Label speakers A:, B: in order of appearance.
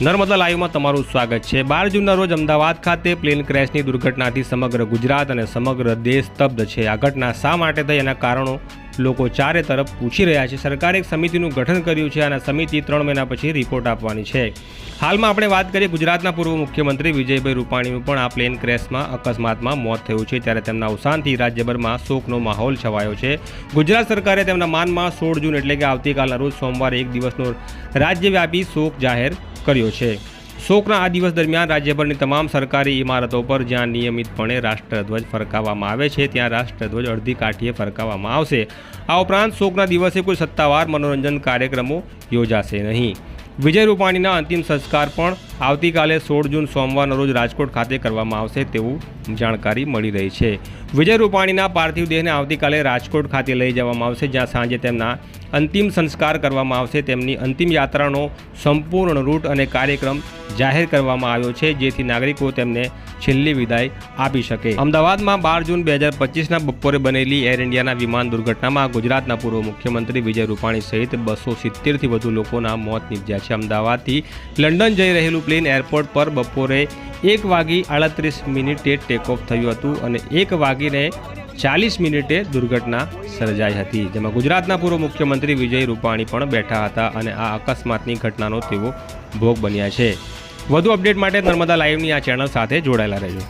A: નર્મદા લાઈવમાં તમારું સ્વાગત છે. બાર જૂનના રોજ અમદાવાદ ખાતે પ્લેન ક્રેશની દુર્ઘટનાથી સમગ્ર ગુજરાત અને સમગ્ર દેશ સ્તબ્ધ છે. આ ઘટના શા માટે થઈ એના કારણો લોકો ચારે તરફ પૂછી રહ્યા છે. સરકારે એક સમિતિનું ગઠન કર્યું છે. અને સમિતિ ત્રણ મહિના પછી રિપોર્ટ આપવાની છે. હાલમાં આપણે વાત કરીએ ગુજરાતના પૂર્વ મુખ્યમંત્રી વિજયભાઈ રૂપાણીનું પણ આ પ્લેન ક્રેશમાં અકસ્માતમાં મોત થયું છે. ત્યારે તેમના અવસાનથી રાજ્યભરમાં શોકનો માહોલ છવાયો છે. ગુજરાત સરકારે તેમના માનમાં સોળ જૂન એટલે કે આવતીકાલના રોજ સોમવારે એક દિવસનો રાજ્યવ્યાપી શોક જાહેર કર્યો છે. શોકના આ દિવસ દરમિયાન રાજ્યભરની તમામ સરકારી ઇમારતો પર જ્યાં નિયમિતપણે રાષ્ટ્રધ્વજ ફરકાવવામાં આવે છે, ત્યાં રાષ્ટ્રધ્વજ અડધી કાઠીએ ફરકાવવામાં આવશે. આ ઉપરાંત શોકના દિવસે કોઈ સત્તાવાર મનોરંજન કાર્યક્રમો યોજાશે નહીં. વિજય રૂપાણીના અંતિમ સંસ્કાર પણ આવતીકાલે સોળ જૂન સોમવારના રોજ રાજકોટ ખાતે કરવામાં આવશે તેવું જાણકારી મળી રહી છે. વિજય રૂપાણીના પાર્થિવ દેહને આવતીકાલે રાજકોટ ખાતે લઈ જવામાં આવશે, જ્યાં સાંજે તેમના અંતિમ સંસ્કાર કરવામાં આવશે. તેમની અંતિમ યાત્રાનો સંપૂર્ણ રૂટ અને કાર્યક્રમ જાહેર કરવામાં આવ્યો છે, જેથી નાગરિકો તેમને છેલ્લી વિદાય આપી શકે. અમદાવાદમાં બાર જૂન બે હજાર પચીસના બપોરે બનેલી એર ઇન્ડિયાના વિમાન દુર્ઘટનામાં ગુજરાતના પૂર્વ મુખ્યમંત્રી વિજય રૂપાણી સહિત બસો સિત્તેરથી વધુ લોકોના મોત નીપજ્યા છે. અમદાવાદથી લંડન જઈ રહેલું પ્લેન એરપોર્ટ પર બપોરે એક વાગી આડત્રીસ મિનિટે ટેકઓફ થયું હતું અને એક વાગીને ચાલીસ મિનિટે દુર્ઘટના સર્જાઈ હતી. જેમાં ગુજરાતના પૂર્વ મુખ્યમંત્રી વિજય રૂપાણી પણ બેઠા હતા અને આ અકસ્માતની ઘટનાનો તેઓ ભોગ બન્યા છે. વધુ અપડેટ માટે નર્મદા લાઈવની આ ચેનલ સાથે જોડાયેલા રહેજો.